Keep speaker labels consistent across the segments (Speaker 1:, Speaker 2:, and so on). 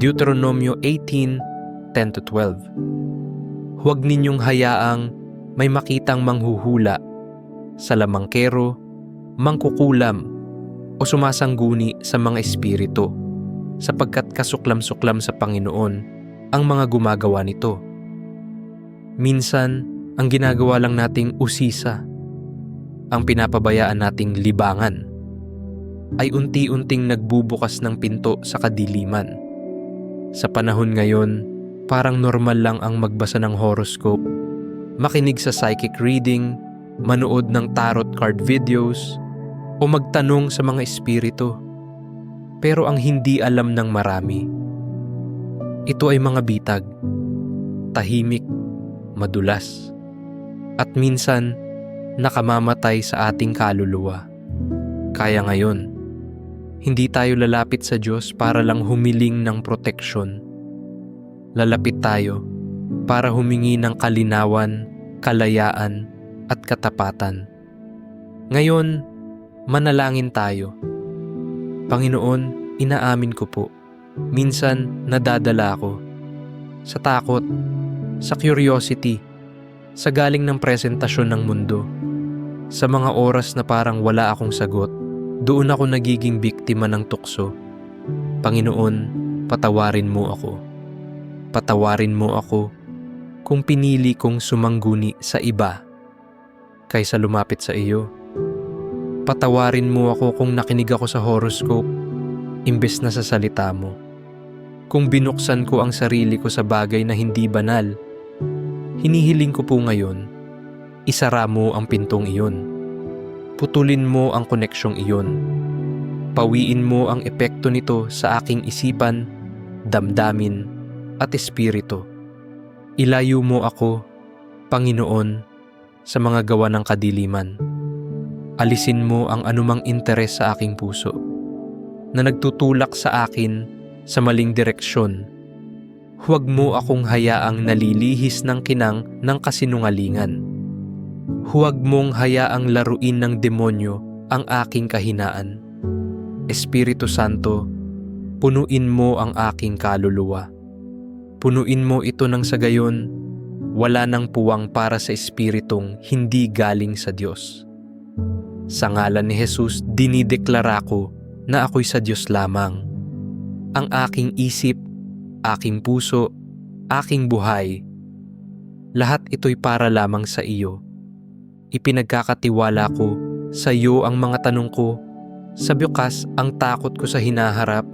Speaker 1: Deuteronomio 18:10 to 12. Huwag ninyong hayaang may makitang manghuhula, salamangkero, mangkukulam, o sumasangguni sa mga espiritu, sapagkat kasuklam-suklam sa Panginoon ang mga gumagawa nito. Minsan, ang ginagawa lang nating usisa, ang pinapabayaan nating libangan, ay unti-unting nagbubukas ng pinto sa kadiliman. Sa panahon ngayon, parang normal lang ang magbasa ng horoscope, makinig sa psychic reading, manood ng tarot card videos, o magtanong sa mga espiritu. Pero ang hindi alam ng marami, ito ay mga bitag, tahimik, madulas, at minsan nakamamatay sa ating kaluluwa. Kaya ngayon, hindi tayo lalapit sa Diyos para lang humiling ng proteksyon. Lalapit tayo para humingi ng kalinawan, kalayaan, at katapatan. Ngayon, manalangin tayo. Panginoon, inaamin ko po, minsan nadadala ako sa takot, sa curiosity, sa galing ng presentasyon ng mundo. Sa mga oras na parang wala akong sagot, doon ako nagiging biktima ng tukso. Panginoon, patawarin mo ako. Patawarin mo ako kung pinili kong sumangguni sa iba kaysa lumapit sa iyo. Patawarin mo ako kung nakinig ako sa horoscope imbes na sa salita mo. Kung binuksan ko ang sarili ko sa bagay na hindi banal, hinihiling ko po ngayon, isara mo ang pintong iyon. Putulin mo ang koneksyong iyon. Pawiin mo ang epekto nito sa aking isipan, damdamin, at espiritu. Ilayo mo ako, Panginoon, sa mga gawa ng kadiliman. Alisin mo ang anumang interes sa aking puso na nagtutulak sa akin sa maling direksyon. Huwag mo akong hayaang nalilihis ng kinang ng kasinungalingan. Huwag mong hayaang laruin ng demonyo ang aking kahinaan. Espiritu Santo, punuin mo ang aking kaluluwa. Punuin mo ito ng sa gayon, wala nang puwang para sa espiritong hindi galing sa Diyos. Sa ngalan ni Jesus, dinideklara ko na ako'y sa Diyos lamang. Ang aking isip, aking puso, aking buhay, lahat ito'y para lamang sa iyo. Ipinagkakatiwala ko sa iyo ang mga tanong ko, sa bukas ang takot ko sa hinaharap,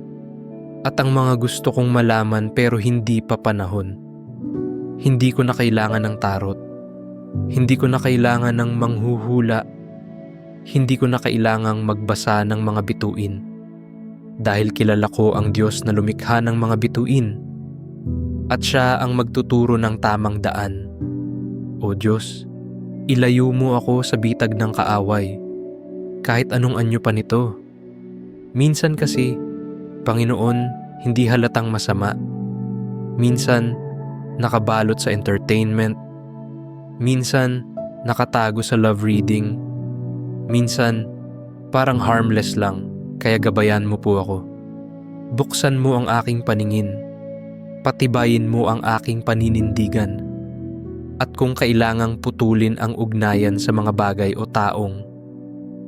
Speaker 1: at ang mga gusto kong malaman pero hindi pa panahon. Hindi ko na kailangan ng tarot. Hindi ko na kailangan ng manghuhula. Hindi ko na kailangang magbasa ng mga bituin. Dahil kilala ko ang Diyos na lumikha ng mga bituin. At siya ang magtuturo ng tamang daan. O Diyos, ilayo mo ako sa bitag ng kaaway. Kahit anong anyo pa nito. Minsan kasi, Panginoon, hindi halatang masama. Minsan, nakabalot sa entertainment. Minsan, nakatago sa love reading. Minsan, parang harmless lang, kaya gabayan mo po ako. Buksan mo ang aking paningin. Patibayin mo ang aking paninindigan. At kung kailangang putulin ang ugnayan sa mga bagay o taong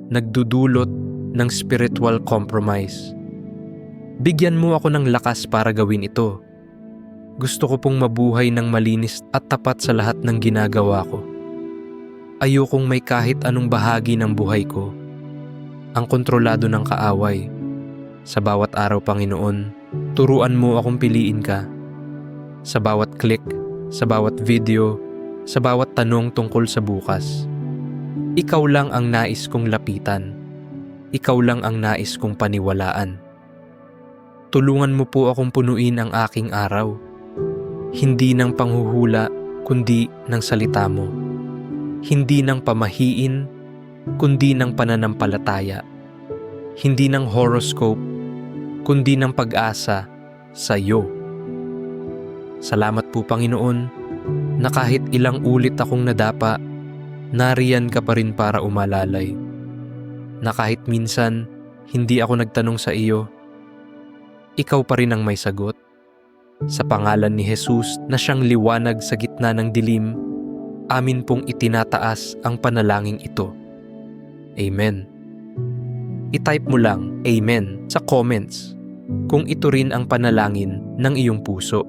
Speaker 1: nagdudulot ng spiritual compromise. Bigyan mo ako ng lakas para gawin ito. Gusto ko pong mabuhay ng malinis at tapat sa lahat ng ginagawa ko. Ayokong may kahit anong bahagi ng buhay ko. Ang kontrolado ng kaaway. Sa bawat araw, Panginoon, turuan mo akong piliin ka. Sa bawat click, sa bawat video, sa bawat tanong tungkol sa bukas. Ikaw lang ang nais kong lapitan. Ikaw lang ang nais kong paniwalaan. Tulungan mo po akong punuin ang aking araw. Hindi ng panghuhula, kundi ng salita mo. Hindi ng pamahiin, kundi ng pananampalataya. Hindi ng horoscope, kundi ng pag-asa sa iyo. Salamat po Panginoon na kahit ilang ulit akong nadapa, nariyan ka pa rin para umalalay. Na kahit minsan, hindi ako nagtanong sa iyo, ikaw pa rin ang may sagot. Sa pangalan ni Jesus na siyang liwanag sa gitna ng dilim, amin pong itinataas ang panalangin ito. Amen. I-type mo lang Amen sa comments kung ito rin ang panalangin ng iyong puso.